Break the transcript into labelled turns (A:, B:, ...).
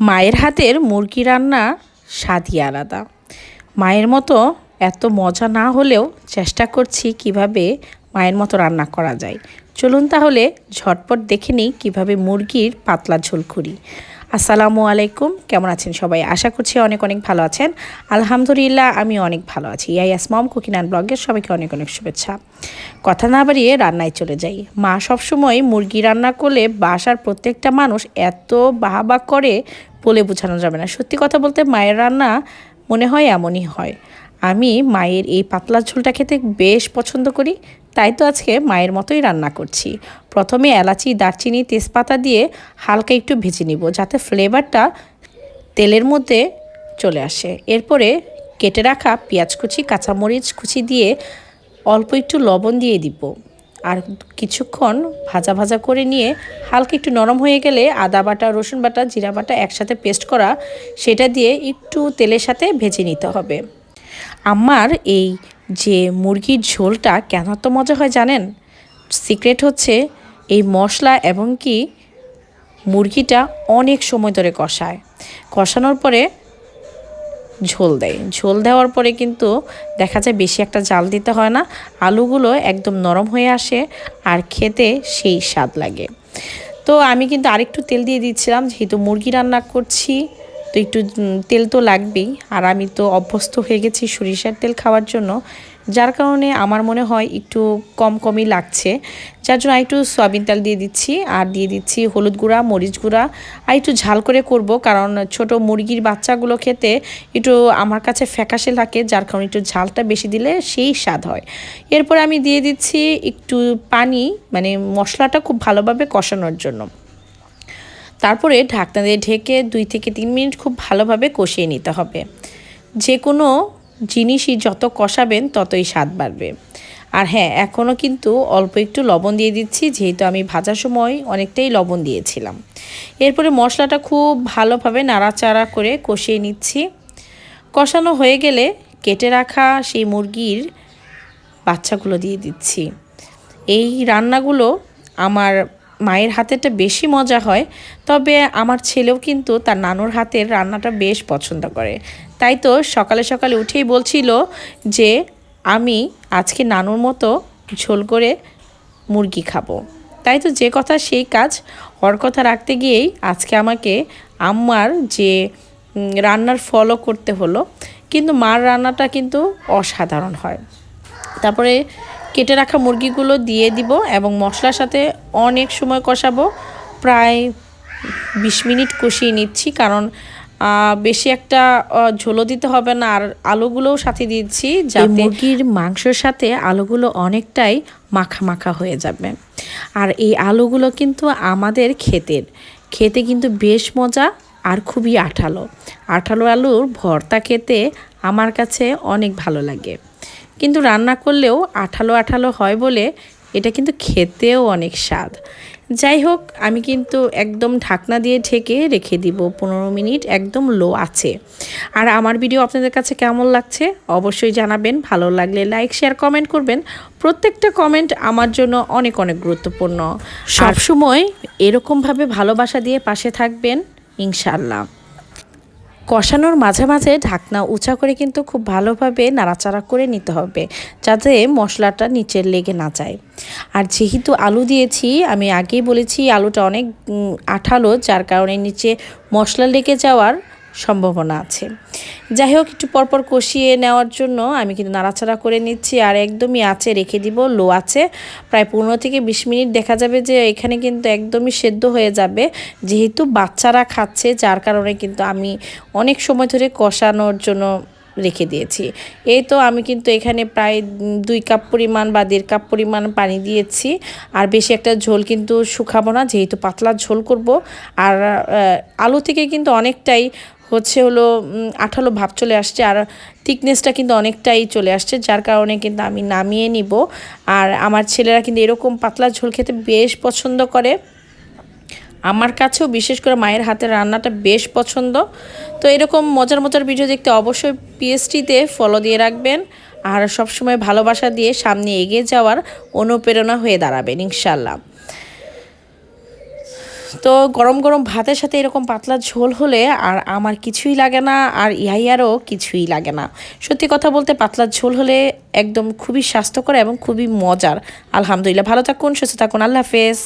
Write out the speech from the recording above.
A: মায়ের হাতের মুরগি রান্না স্বাদই আলাদা। মায়ের মতো এত মজা না হলেও চেষ্টা করছি কীভাবে মায়ের মতো রান্না করা যায়। চলুন তাহলে ঝটপট দেখে নিই কীভাবে মুরগির পাতলা ঝোল করি। আসসালামু আলাইকুম। কেমন আছেন সবাই? আশা করছি অনেক অনেক ভালো আছেন। আলহামদুলিল্লাহ আমি অনেক ভালো আছি। ইয়াস মম, কুকিং অ্যান্ড ব্লগের সবাইকে অনেক অনেক শুভেচ্ছা। কথা না বাড়িয়ে রান্নায় চলে যাই। মা সবসময় মুরগি রান্না করলে বাসার প্রত্যেকটা মানুষ এত বাহাবা করে বলে বোঝানো যাবে না। সত্যি কথা বলতে মায়ের রান্না মনে হয় এমনই হয়। আমি মায়ের এই পাতলা ঝোলটা খেতে বেশ পছন্দ করি। তাই তো আজকে মায়ের মতোই রান্না করছি। প্রথমে এলাচি, দারচিনি, তেজপাতা দিয়ে হালকা একটু ভেজে নিব যাতে ফ্লেভারটা তেলের মধ্যে চলে আসে। এরপরে কেটে রাখা পেঁয়াজ কুচি, কাঁচামরিচ কুচি দিয়ে অল্প একটু লবণ দিয়ে দিব। আর কিছুক্ষণ ভাজা ভাজা করে নিয়ে হালকা একটু নরম হয়ে গেলে আদা বাটা, রসুন বাটা, জিরা বাটা একসাথে পেস্ট করা, সেটা দিয়ে একটু তেলের সাথে ভেজে নিতে হবে। আমার এই যে মুরগির ঝোলটা কেন তো মজা হয় জানেন? সিক্রেট হচ্ছে এই মশলা এবং কি মুরগিটা অনেক সময় ধরে কষায়। কষানোর পরে ঝোল দেয়। ঝোল দেওয়ার পরে কিন্তু দেখা যায় বেশি একটা জাল দিতে হয় না। আলুগুলো একদম নরম হয়ে আসে আর খেতে সেই স্বাদ লাগে। তো আমি কিন্তু আরেকটু তেল দিয়ে দিচ্ছিলাম, যেহেতু মুরগি রান্না করছি। তো একটু তেল তো লাগবেই। আর আমি তো অভ্যস্ত হয়ে গেছি সরিষার তেল খাওয়ার জন্য। যার কারণে আমার মনে হয় একটু কম কমই লাগছে। যার জন্য একটু সয়াবিন তেল দিয়ে দিচ্ছি। আর দিয়ে দিচ্ছি হলুদ গুঁড়া, মরিচ গুঁড়া। আর একটু ঝাল করে করব, কারণ ছোট মুরগির বাচ্চাগুলো খেতে একটু আমার কাছে ফ্যাকাশে লাগে, যার কারণে একটু ঝালটা বেশি দিলে সেই স্বাদ হয়। এরপর আমি দিয়ে দিচ্ছি একটু পানি মানে মশলাটা খুব ভালোভাবে কষানোর জন্য। তারপরে ঢাকনা দিয়ে ঢেকে দুই থেকে তিন মিনিট খুব ভালোভাবে কষিয়ে নিতে হবে। যে কোনো জিনিসই যত কষাবেন ততই স্বাদ বাড়বে। আর হ্যাঁ এখনও কিন্তু অল্প একটু লবণ দিয়ে দিচ্ছি, যেহেতু আমি ভাজার সময় অনেকটাই লবণ দিয়েছিলাম। এরপরে মশলাটা খুব ভালোভাবে নাড়াচাড়া করে কষিয়ে নিচ্ছি। কষানো হয়ে গেলে কেটে রাখা সেই মুরগির বাচ্চাগুলো দিয়ে দিচ্ছি। এই রান্নাগুলো আমার মায়ের হাতেরটা বেশি মজা হয়, তবে আমার ছেলেও কিন্তু তার নানুর হাতের রান্নাটা বেশ পছন্দ করে। তাই তো সকালে সকালে উঠেই বলছিল যে, আমি আজকে নানুর মতো ঝোল করে মুরগি খাব। তাই তো যে কথা সেই কাজ। হর কথা রাখতে গিয়েই আজকে আমাকে আম্মার যে রান্নার ফলো করতে হলো, কিন্তু মার রান্নাটা কিন্তু অসাধারণ হয়। তারপরে কেটে রাখা মুরগিগুলো দিয়ে দিব এবং মশলার সাথে অনেক সময় কষাবো। প্রায় বিশ মিনিট কষিয়ে নিচ্ছি কারণ বেশি একটা ঝোলো দিতে হবে না আর আলুগুলোও সাথে দিচ্ছি যাতে মুরগির মাংসের সাথে আলুগুলো অনেকটাই মাখা মাখা হয়ে যাবে। আর এই আলুগুলো কিন্তু আমাদের ক্ষেতের। খেতে কিন্তু বেশ মজা আর খুবই আঠালো। আঠালো আলুর ভর্তা খেতে আমার কাছে অনেক ভালো লাগে। কিন্তু রান্না করলেও আঠালো আঠালো হয় বলে এটা কিন্তু খেতেও অনেক স্বাদ। যাই হোক আমি কিন্তু একদম ঢাকনা দিয়ে ঢেকে রেখে দিব পনেরো মিনিট একদম লো আছে। আর আমার ভিডিও আপনাদের কাছে কেমন লাগছে অবশ্যই জানাবেন ভালো লাগলে লাইক শেয়ার কমেন্ট করবেন। প্রত্যেকটা কমেন্ট আমার জন্য অনেক অনেক গুরুত্বপূর্ণ। সবসময় এরকমভাবে ভালোবাসা দিয়ে পাশে থাকবেন ইনশাল্লাহ কষানোর মাঝে মাঝে ঢাকনা উঁচা করে কিন্তু খুব ভালোভাবে নাড়াচাড়া করে নিতে হবে, যাতে মশলাটা নিচের লেগে না যায়। আর যেহেতু আলু দিয়েছি, আমি আগেই বলেছি আলুটা অনেক আঠালো, যার কারণে নিচে মশলা লেগে যাওয়ার সম্ভাবনা আছে। যাই হোক একটু পরপর কষিয়ে নেওয়ার জন্য আমি কিন্তু নাড়াচাড়া করে নিচ্ছি আর একদমই আছে রেখে দিব, লো আছে প্রায় পনেরো থেকে বিশ মিনিট দেখা যাবে যে এখানে কিন্তু একদমই সেদ্ধ হয়ে যাবে। যেহেতু বাচ্চারা খাচ্ছে, যার কারণে কিন্তু আমি অনেক সময় ধরে কষানোর জন্য রেখে দিয়েছি। এই তো আমি কিন্তু এখানে প্রায় দুই কাপ পরিমাণ বা দেড় কাপ পরিমাণ পানি দিয়েছি। আর বেশি একটা ঝোল কিন্তু শুকাবো না, যেহেতু পাতলা ঝোল করব। আর আলু থেকে কিন্তু অনেকটাই হচ্ছে হলো আঠালো ভাব চলে আসছে আর থিকনেসটা কিন্তু অনেকটাই চলে আসছে, যার কারণে কিন্তু আমি নামিয়ে নিব। আর আমার ছেলেরা কিন্তু এরকম পাতলা ঝোল খেতে বেশ পছন্দ করে। আমার কাছেও বিশেষ করে মায়ের হাতের রান্নাটা বেশ পছন্দ। তো এরকম মজার মজার ভিডিও দেখতে অবশ্যই পিএসটিতে ফলো দিয়ে রাখবেন। আর সবসময় ভালোবাসা দিয়ে সামনে এগিয়ে যাওয়ার অনুপ্রেরণা হয়ে দাঁড়াবেন ইনশাল্লাহ তো গরম গরম ভাতের সাথে এরকম পাতলা ঝোল হলে আর আমার কিছুই লাগে না, আর ইহাইয়ারও কিছুই লাগে না। সত্যি কথা বলতে পাতলা ঝোল হলে একদম খুবই স্বাস্থ্যকর এবং খুবই মজার। আলহামদুলিল্লাহ, ভালো থাকুন, সুস্থ থাকুন, আল্লাহ হাফেজ।